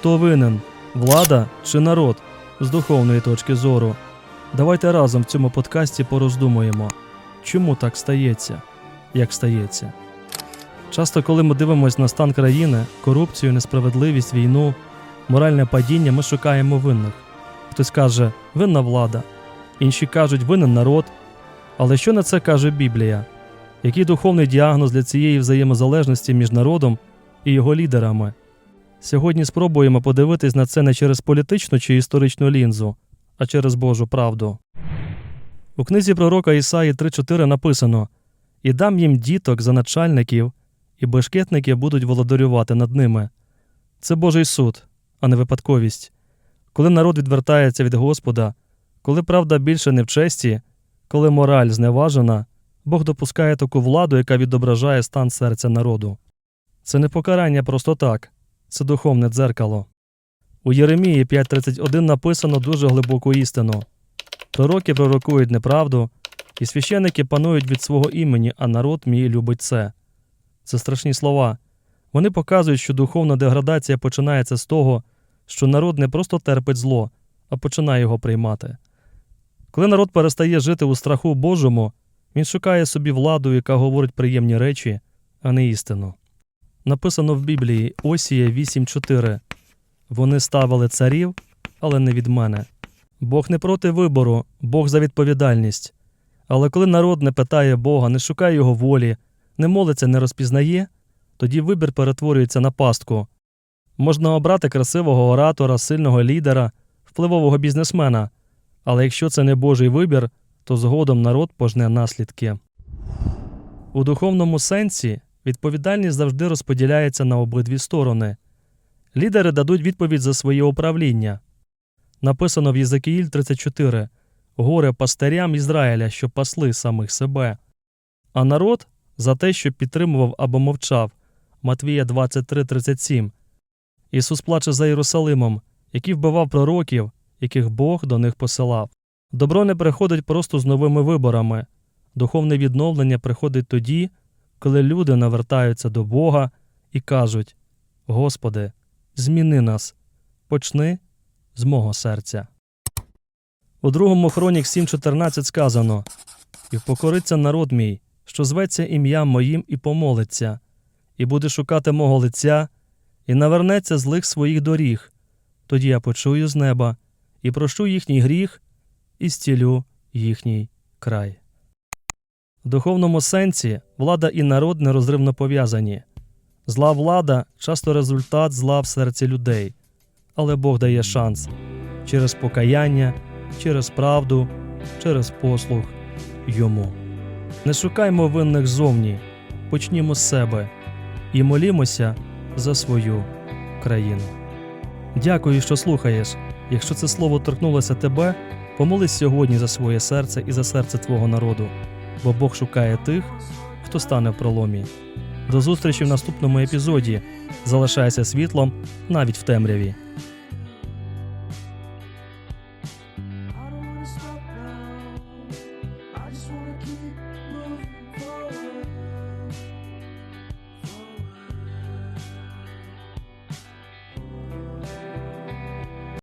Хто винен? Влада чи народ? З духовної точки зору. Давайте разом в цьому подкасті пороздумуємо, чому так стається, як стається. Часто, коли ми дивимося на стан країни, корупцію, несправедливість, війну, моральне падіння, ми шукаємо винних. Хтось каже, винна влада, інші кажуть, винен народ. Але що на це каже Біблія? Який духовний діагноз для цієї взаємозалежності між народом і його лідерами? Сьогодні спробуємо подивитись на це не через політичну чи історичну лінзу, а через Божу правду. У книзі пророка Ісаї 3.4 написано: І дам їм діток за начальників, і бешкетники будуть володарювати над ними. Це Божий суд, а не випадковість. Коли народ відвертається від Господа, коли правда більше не в честі, коли мораль зневажена, Бог допускає таку владу, яка відображає стан серця народу. Це не покарання просто так, це духовне дзеркало. У Єремії 5.31 написано дуже глибоку істину. Пророки пророкують неправду, і священники панують від свого імені, а народ мій любить це. Це страшні слова. Вони показують, що духовна деградація починається з того, що народ не просто терпить зло, а починає його приймати. Коли народ перестає жити у страху Божому, він шукає собі владу, яка говорить приємні речі, а не істину. Написано в Біблії Осія 8.4 Вони ставили царів, але не від мене. Бог не проти вибору, Бог за відповідальність. Але коли народ не питає Бога, не шукає його волі, не молиться, не розпізнає, тоді вибір перетворюється на пастку. Можна обрати красивого оратора, сильного лідера, впливового бізнесмена, але якщо це не Божий вибір, то згодом народ пожне наслідки. У духовному сенсі відповідальність завжди розподіляється на обидві сторони. Лідери дадуть відповідь за своє управління. Написано в Єзекіїль 34 горе пастирям Ізраїля, що пасли самих себе. А народ за те, що підтримував або мовчав. Матвія 23:37. Ісус плаче за Єрусалимом, який вбивав пророків, яких Бог до них посилав. Добро не приходить просто з новими виборами. Духовне відновлення приходить тоді, коли люди навертаються до Бога і кажуть: Господи, зміни нас, почни з мого серця. У другому хронік 7.14 сказано І впокориться народ мій, що зветься ім'ям моїм і помолиться, і буде шукати мого лиця, і навернеться злих своїх доріг. Тоді я почую з неба і прощу їхній гріх, і зцілю їхній край. В духовному сенсі влада і народ нерозривно пов'язані. Зла влада часто результат зла в серці людей, але Бог дає шанс через покаяння, через правду, через послуг йому. Не шукаймо винних зовні, почнімо з себе і молімося за свою країну. Дякую, що слухаєш. Якщо це слово торкнулося тебе, помолись сьогодні за своє серце і за серце твого народу, бо Бог шукає тих, хто стане в проломі. До зустрічі в наступному епізоді. Залишайся світлом навіть в темряві.